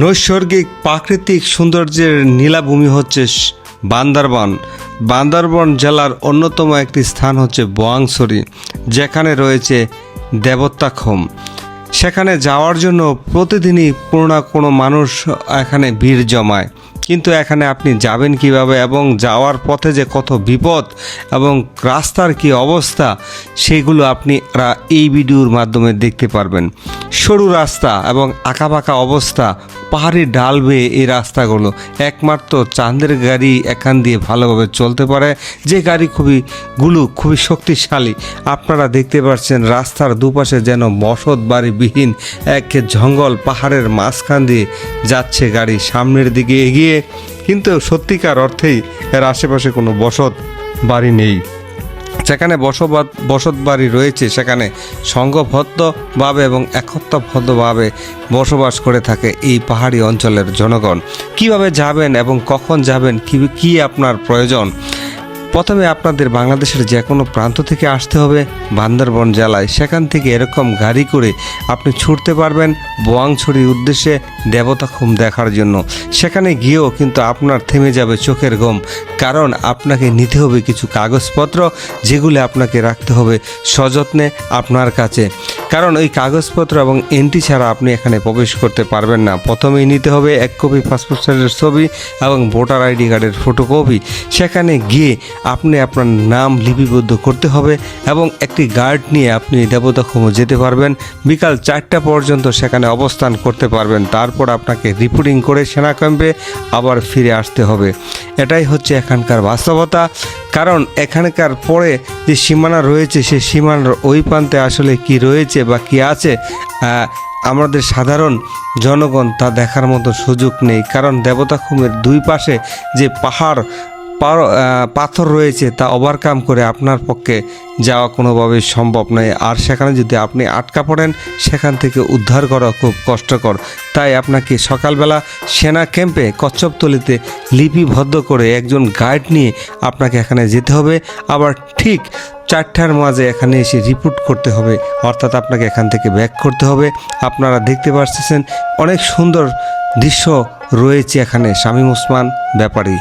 নৈসর্গিক প্রাকৃতিক সৌন্দর্যের নীলাভূমি হচ্ছে বান্দরবন। বান্দরবান জেলার অন্যতম একটি স্থান হচ্ছে বোয়াংসরি যেখানে রয়েছে দেবত্যাখম সেখানে যাওয়ার জন্য প্রতিদিনই কোনো না কোনো মানুষ এখানে ভিড় জমায়। কিন্তু এখানে আপনি যাবেন কীভাবে এবং যাওয়ার পথে যে কত বিপদ এবং রাস্তার কি অবস্থা, সেগুলো আপনি এই ভিডিওর মাধ্যমে দেখতে পারবেন। সরু রাস্তা এবং আঁকাবাঁকা অবস্থা, পাহাড়ি ডাল বেয়ে এই রাস্তাগুলো একমাত্র চাঁদের গাড়ি এখান দিয়ে ভালোভাবে চলতে পারে। যে গাড়ি খুবই গুলো, খুবই শক্তিশালী, আপনারা দেখতে পাচ্ছেন রাস্তার দুপাশে যেন বসত বাড়িবিহীন এক জঙ্গল পাহাড়ের মাঝখান দিয়ে যাচ্ছে গাড়ি। সামনের দিকে এগিয়ে কিন্তু সত্যিকার অর্থেই এর আশেপাশে কোনো বসত বাড়ি নেই। যেখানে বসবাদ, বসত বাড়ি রয়েছে, সেখানে সংঘবদ্ধভাবে এবং একত্রবদ্ধভাবে বসবাস করে থাকে এই পাহাড়ি অঞ্চলের জনগণ। কীভাবে যাবেন এবং কখন যাবেন, কী, কি আপনার প্রয়োজন? প্রথমে আপনাদের বাংলাদেশের যে কোনো প্রান্ত থেকে আসতে হবে বান্দরবন জেলায়। সেখান থেকে এরকম গাড়ি করে আপনি ছুটতে পারবেন বোয়াংছড়ির উদ্দেশ্যে দেবতাখুম দেখার জন্য। সেখানে গিয়েও কিন্তু আপনার থেমে যাবে চোখের ঘুম কারণ আপনাকে নিতে হবে কিছু কাগজপত্র যেগুলো আপনাকে রাখতে হবে সযত্নে আপনার কাছে। কারণ ওই কাগজপত্র এবং এন্ট্রি ছাড়া আপনি এখানে প্রবেশ করতে পারবেন না। প্রথমেই নিতে হবে এক কপি পাসপোর্ট সাইজের ছবি এবং ভোটার আইডি কার্ডের ফটোকপি। সেখানে গিয়ে আপনি আপনার নাম লিপিবদ্ধ করতে হবে এবং একটি গার্ড নিয়ে আপনি দেবতাখুমো যেতে পারবেন। বিকাল চারটা পর্যন্ত সেখানে অবস্থান করতে পারবেন। তারপর আপনাকে রিপোর্টিং করে সেনা ক্যাম্পে আবার ফিরে আসতে হবে। এটাই হচ্ছে এখানকার বাস্তবতা। কারণ এখানকার পরে যে সীমানা রয়েছে, সে সীমানার ওই প্রান্তে আসলে কি রয়েছে বা কি আছে আমাদের সাধারণ জনগণ তা দেখার মতো সুযোগ নেই। কারণ দেবতাখুমের দুই পাশে যে পাহাড় পাথর রয়েছে তা ওভারকাম করে আপনার পক্ষে যাওয়া কোনোভাবেই সম্ভব নয়। আর সেখানে যদি আপনি আটকা পড়েন, সেখান থেকে উদ্ধার করা খুব কষ্টকর। তাই আপনাকে সকালবেলা সেনা ক্যাম্পে কচ্ছপতলিতে লিপিবদ্ধ করে একজন গাইড নিয়ে আপনাকে এখানে যেতে হবে। আবার ঠিক চারটার মাঝে এখানে এসে রিপোর্ট করতে হবে। অর্থাৎ আপনাকে এখান থেকে ব্যাক করতে হবে। আপনারা দেখতে পাচ্ছেন অনেক সুন্দর দৃশ্য রয়েছে এখানে, শামীম ওসমান ব্যাপারী।